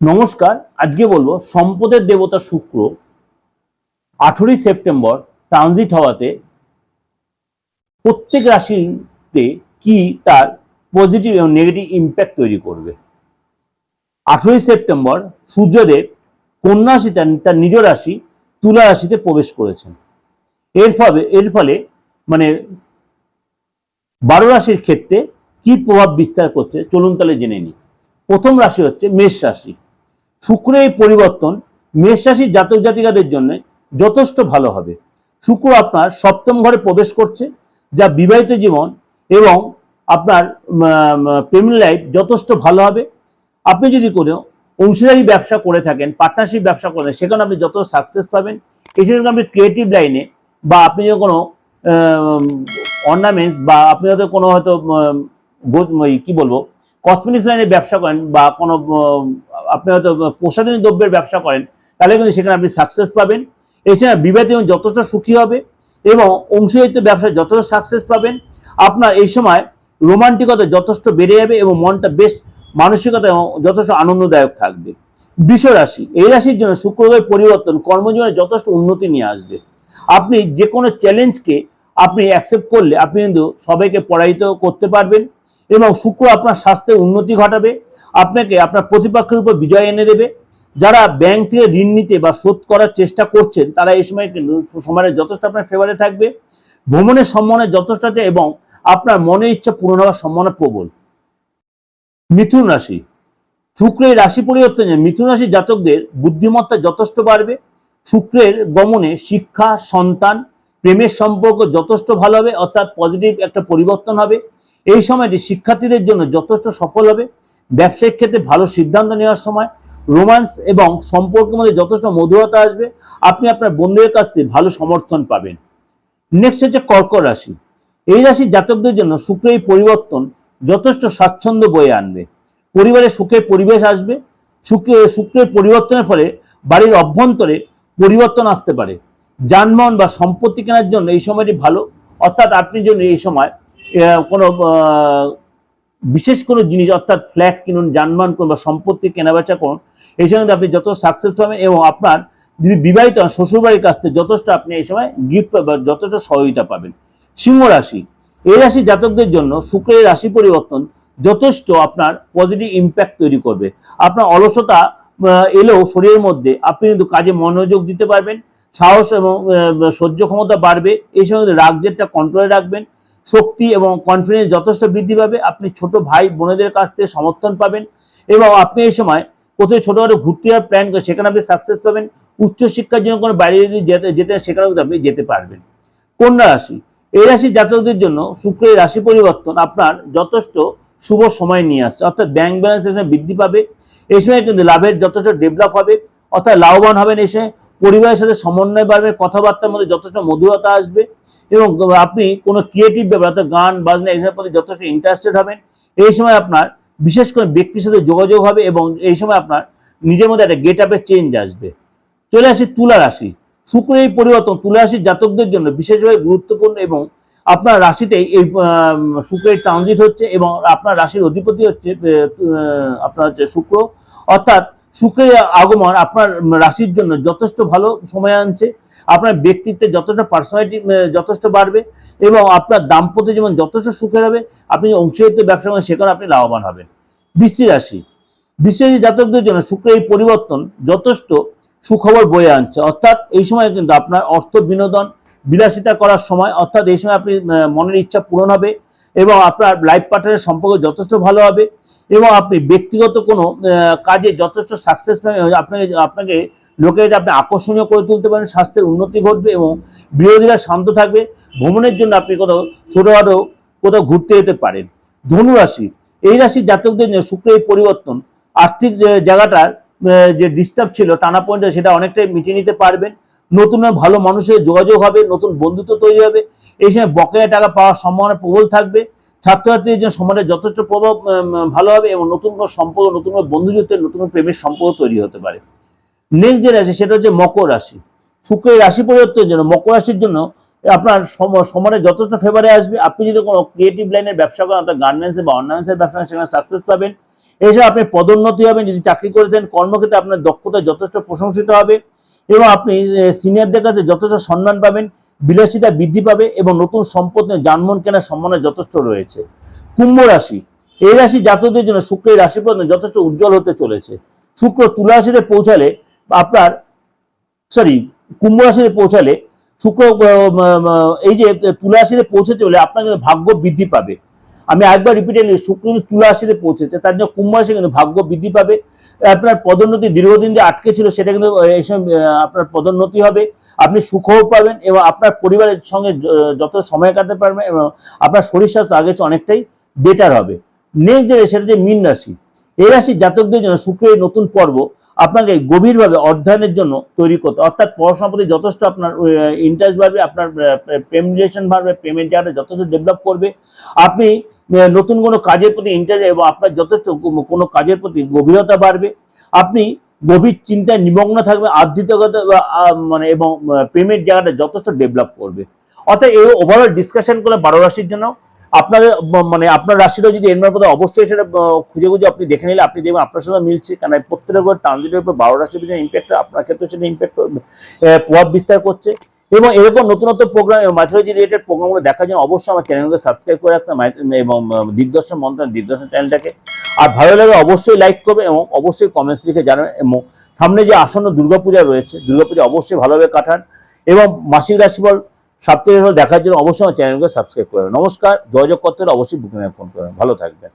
নমস্কার, আজকে বলব সম্পদের দেবতা শুক্র আঠেরোই সেপ্টেম্বর ট্রানজিট হওয়াতে প্রত্যেক রাশিতে কি তার পজিটিভ এবং নেগেটিভ ইম্প্যাক্ট তৈরি করবে? আঠেরোই সেপ্টেম্বর সূর্যদেব কন্যা রাশি, তার তার নিজ রাশি তুলা রাশিতে প্রবেশ করেছেন। এর ফলে এর ফলে মানে বারো রাশির ক্ষেত্রে কি প্রভাব বিস্তার করছে? চলুন তাহলে জেনে নিই। প্রথম রাশি হচ্ছে মেষ রাশি। শুক্রের এই পরিবর্তন মেষ জাতক জাতিকাদের জন্য যথেষ্ট ভালো হবে। শুক্র আপনার সপ্তম ঘরে প্রবেশ করছে, যা বিবাহিত জীবন এবং আপনার প্রেম লাইফ যথেষ্ট ভালো হবে। আপনি যদি কোনো অংশীদারি ব্যবসা করে থাকেন পার্টনারশিপ ব্যবসা করেন, সেখানে আপনি যত সাকসেস পাবেন। এছাড়া আপনি ক্রিয়েটিভ লাইনে বা আপনি যদি কোনো অর্নামেন্টস বা আপনি হয়তো কোনো হয়তো কি বলব কসমেটিক্স লাইনে ব্যবসা করেন বা কোনো আপনি হয়তো প্রসাধনী দ্রব্যের ব্যবসা করেন, তাহলে কিন্তু সেখানে আপনি সাকসেস পাবেন। এছাড়া বিবাহিত জীবন যথেষ্ট সুখী হবে এবং অংশীদারিত্ব ব্যবসায় যথেষ্ট সাকসেস পাবেন। আপনার এই সময় রোমান্টিকতা যথেষ্ট বেড়ে যাবে এবং মনটা বেশ মানসিকতা এবং যথেষ্ট আনন্দদায়ক থাকবে। বৃষ রাশি, এই রাশির জন্য শুক্রগ্রহের পরিবর্তন কর্মজীবনে যথেষ্ট উন্নতি নিয়ে আসবে। আপনি যে কোনো চ্যালেঞ্জকে আপনি অ্যাকসেপ্ট করলে আপনি কিন্তু সবাইকে পরাজিত করতে পারবেন এবং শুক্র আপনার স্বাস্থ্যের উন্নতি ঘটাবে। আপনাকে, আপনার প্রতিপক্ষের উপর বিজয় এনে দেবে। যারা ব্যাংক থেকে ঋণ নিতে বা শোধ করার চেষ্টা করছেন, তারা এই সময় কিন্তু সময়ের যথেষ্ট আপনার ফেভারে থাকবে। ভ্রমণের সম্মানের যথেষ্ট আছে এবং আপনার মনে ইচ্ছা পূরণ হওয়ার সম্ভাবনা প্রবল। মিথুন রাশি। শুক্রের রাশি পরিবর্তনে মিথুন রাশি জাতকদের বুদ্ধিমত্তা যথেষ্ট বাড়বে। শুক্রের গমনে শিক্ষা, সন্তান, প্রেমের সম্পর্ক যথেষ্ট ভালো হবে, অর্থাৎ পজিটিভ একটা পরিবর্তন হবে। এই সময়টি শিক্ষার্থীদের জন্য যথেষ্ট সফল হবে। ব্যবসায়িক ক্ষেত্রে ভালো সিদ্ধান্ত নেওয়ার সময় রোমান্স এবং সম্পর্কের মধ্যে যথেষ্ট মধুরতা আসবে। আপনি আপনার বন্ধুদের কাছ থেকে ভালো সমর্থন পাবেন। নেক্সট হচ্ছে কর্কট রাশি। এই রাশি জাতকদের জন্য শুক্রের পরিবর্তন যথেষ্ট স্বাচ্ছন্দ্য বয়ে আনবে। পরিবারে সুখের পরিবেশ আসবে। শুক্র, শুক্রের পরিবর্তনের ফলে বাড়ির অভ্যন্তরে পরিবর্তন আসতে পারে। যানবাহন বা সম্পত্তি কেনার জন্য এই সময়টি ভালো। অর্থাৎ আপনি জন্য এই সময় কোনো বিশেষ কোনো জিনিস, অর্থাৎ ফ্ল্যাট কিনুন, যানবাহন কিনুন বা সম্পত্তি কেনাবেচা করুন, এই সময় আপনি যত সাকসেস পাবেন এবং আপনার যদি বিবাহিত হন, শ্বশুরবাড়ির কাছ থেকে যথেষ্ট আপনি এই সময় গিফট বা যথেষ্ট সহযোগিতা পাবেন। সিংহ রাশি, এই রাশি জাতকদের জন্য শুক্রের রাশি পরিবর্তন যথেষ্ট আপনার পজিটিভ ইম্প্যাক্ট তৈরি করবে। আপনার অলসতা এলেও শরীরের মধ্যে আপনি কিন্তু কাজে মনোযোগ দিতে পারবেন, সাহস এবং সহ্য ক্ষমতা বাড়বে, এই সময় রাগ জেদটা কন্ট্রোলে রাখবেন শক্তি এবং কনফিডেন্স যথেষ্ট বৃদ্ধি পাবে। আপনি ছোট ভাই, বোনেদের কাছ থেকে সমর্থন পাবেন এবং আপনি এই সময় কোথাও ছোটখাটো ঘুরতে যাওয়ার প্ল্যান করে সেখানে আপনি সাকসেস পাবেন। উচ্চশিক্ষার জন্য কোনো বাইরে যদি যেতে সেখানেও আপনি যেতে পারবেন। কন্যা রাশি, এই রাশির জাতকদের জন্য শুক্রের রাশি পরিবর্তন আপনার যথেষ্ট শুভ সময় নিয়ে আসছে। অর্থাৎ ব্যাংক ব্যালেন্স বৃদ্ধি পাবে। এই সময় কিন্তু লাভের যথেষ্ট ডেভেলপ হবে। অর্থাৎ লাভবান হবেন এই সময়। পরিবারের সাথে সমন্বয় বাড়বে, কথাবার্তার মধ্যে যথেষ্ট মধুরতা আসবে এবং আপনি কোনো ক্রিয়েটিভ ব্যাপার, অর্থাৎ গান, বাজনা এসবের প্রতি যথেষ্ট ইন্টারেস্টেড হবেন। এই সময় আপনার বিশেষ করে ব্যক্তির সাথে যোগাযোগ হবে এবং এই সময় আপনার নিজের মধ্যে একটা গেট আপের চেঞ্জ আসবে। চলে আসি তুলা রাশি। শুক্র এই পরিবর্তন তুলা রাশির জাতকদের জন্য বিশেষভাবে গুরুত্বপূর্ণ এবং আপনার রাশিতে এই শুক্রের ট্রানজিট হচ্ছে এবং আপনার রাশির অধিপতি হচ্ছে আপনার হচ্ছে শুক্র। অর্থাৎ শুক্রের আগমন আপনার রাশির জন্য যথেষ্ট ভালো সময় আনছে, আপনার ব্যক্তিত্বে যথেষ্ট পার্সোনালিটি যথেষ্ট বাড়বে এবং আপনার দাম্পত্য জীবন যথেষ্ট সুখের হবে আপনি অংশীদারিত্ব ব্যবসা করেন সেখানে আপনি লাভবান হবেন। বৃষ্টি রাশি বৃষ্টি রাশি জাতকদের জন্য শুক্রের এই পরিবর্তন যথেষ্ট সুখবর বয়ে আনছে। অর্থাৎ এই সময় কিন্তু আপনার অর্থ বিনোদন বিলাসিতা করার সময়, অর্থাৎ এই সময় আপনি মনের ইচ্ছা পূরণ হবে এবং আপনার লাইফ পার্টনারের সম্পর্ক যথেষ্ট ভালো হবে এবং আপনি ব্যক্তিগত কোনো কাজে যথেষ্ট সাকসেস আপনাকে আপনাকে লোকে যাতে আপনি আকর্ষণীয় করে তুলতে পারেন, স্বাস্থ্যের উন্নতি ঘটবে এবং বিরোধীরা শান্ত থাকবে, ভ্রমণের জন্য আপনি কোথাও ছোটোখাটো কোথাও ঘুরতে যেতে পারেন। ধনু রাশি এই রাশির জাতকদের জন্য শুক্রের পরিবর্তন আর্থিক জায়গাটার যে ডিস্টার্ব ছিল, টানা পয়েন্টে সেটা অনেকটাই মিটিয়ে নিতে পারবেন। নতুন ভালো মানুষের যোগাযোগ হবে, নতুন বন্ধুত্ব তৈরি হবে এই সময় বকেয়া টাকা পাওয়ার সম্ভাবনা প্রবল থাকবে। ছাত্রছাত্রীদের জন্য সমাজে যথেষ্ট প্রভাব ভালো হবে এবং নতুন কোনো সম্পর্ক, নতুন কোনো বন্ধুত্বের নতুন প্রেমের সম্পর্ক তৈরি হতে পারে। নেক্সট যে রাশি, সেটা হচ্ছে মকর রাশি। শুক্রের রাশি পরিবর্তনের জন্য, মকর রাশির জন্য আপনার সম- সমাজে যথেষ্ট ফেভারে আসবে। আপনি যদি কোনো ক্রিয়েটিভ লাইনের ব্যবসা করেন, অর্থাৎ গার্মেন্টসে বা অর্নামেন্টসের ব্যবসা সেখানে সাকসেস পাবেন। এছাড়া আপনি পদোন্নতি হবেন, যদি চাকরি করে দেন কর্মক্ষেত্রে আপনার দক্ষতা যথেষ্ট প্রশংসিত হবে এবং আপনি সিনিয়রদের কাছে যথেষ্ট সম্মান পাবেন। বিলাসিতা বৃদ্ধি পাবে এবং নতুন সম্পদ নিয়ে যানবাহন কেনার সম্ভাবনা যথেষ্ট রয়েছে। কুম্ভ রাশি, এই রাশি জাতকদের জন্য শুক্রের রাশি পর্যন্ত যথেষ্ট উজ্জ্বল হতে চলেছে। শুক্র তুলা রাশিতে পৌঁছালে আপনার সরি কুম্ভ রাশিতে পৌঁছালে শুক্র এই যে তুলা রাশিতে পৌঁছে চলে আপনার কিন্তু ভাগ্য বৃদ্ধি পাবে। আমি একবার রিপিটেডলি শুক্র কিন্তু তুলা রাশিতে পৌঁছেছে, তার জন্য কুম্ভ রাশি কিন্তু ভাগ্য বৃদ্ধি পাবে। আপনার পদোন্নতি দীর্ঘদিন যে আটকে ছিল, সেটা কিন্তু এই সময় আপনার পদোন্নতি হবে। আপনি সুখও পাবেন এবং আপনার পরিবারের সঙ্গে যত সময় কাটাতে পারবেন এবং আপনার শরীর স্বাস্থ্য চেয়ে অনেকটাই বেটার হবে। নেক্সট যে সেটা যে মীন রাশি। এই রাশির জাতকদের জন্য শুক্রের নতুন পর্ব আপনাকে গভীরভাবে অধ্যয়নের জন্য তৈরি করতে অর্থাৎ পড়াশোনার প্রতি যথেষ্ট আপনার ইন্টারেস্ট বাড়বে, আপনার প্রেম রিলেশন বাড়বে পেমেন্ট জায়গাটা যথেষ্ট ডেভেলপ করবে। আপনি নতুন কোনো কাজের প্রতি ইন্টারেস্ট এবং আপনার যথেষ্ট কোনো কাজের প্রতি গভীরতা বাড়বে। আপনি গভীর চিন্তায় নিমগ্ন থাকবে, আধ্যাত্মিকতা মানে এবং পেমেন্ট জায়গাটা যথেষ্ট ডেভেলপ করবে। অর্থাৎ এই ওভারঅল ডিসকাশন করলে বারো রাশির জন্য, আপনাদের মানে আপনার রাশিটা যদি এনবার কথা অবশ্যই সেটা খুঁজে খুঁজে আপনি দেখে নিলে আপনি দেখবেন আপনার সাথে মিলছে কারণ প্রত্যেকের উপর ট্রানজিটের উপর বারো রাশির পিছনে ইম্প্যাক্ট আপনার ক্ষেত্রে সেটা ইম্প্যাক্ট প্রভাব বিস্তার করছে। এবং এরকম নতুনত্ব প্রোগ্রাম মাইথোলজি রিলেটেড প্রোগ্রামগুলো দেখার জন্য অবশ্যই আমার চ্যানেলকে সাবস্ক্রাইব করে রাখতে এবং দিগদর্শন মন্ত্র দিগদর্শন চ্যানেলটাকে আর ভালো লাগে অবশ্যই লাইক করবে এবং অবশ্যই কমেন্টস লিখে জানাবেন এবং সামনে যে আসন্ন দুর্গাপূজা রয়েছে, দুর্গাপূজা অবশ্যই ভালোভাবে কাটান এবং মাসিক রাশিফল সাপ্তাহিক দেখার জন্য অবশ্যই আমার চ্যানেলকে সাবস্ক্রাইব করবেন নমস্কার, যোগাযোগ করতে হলে অবশ্যই বুকিং ফোন করবেন ভালো থাকবেন।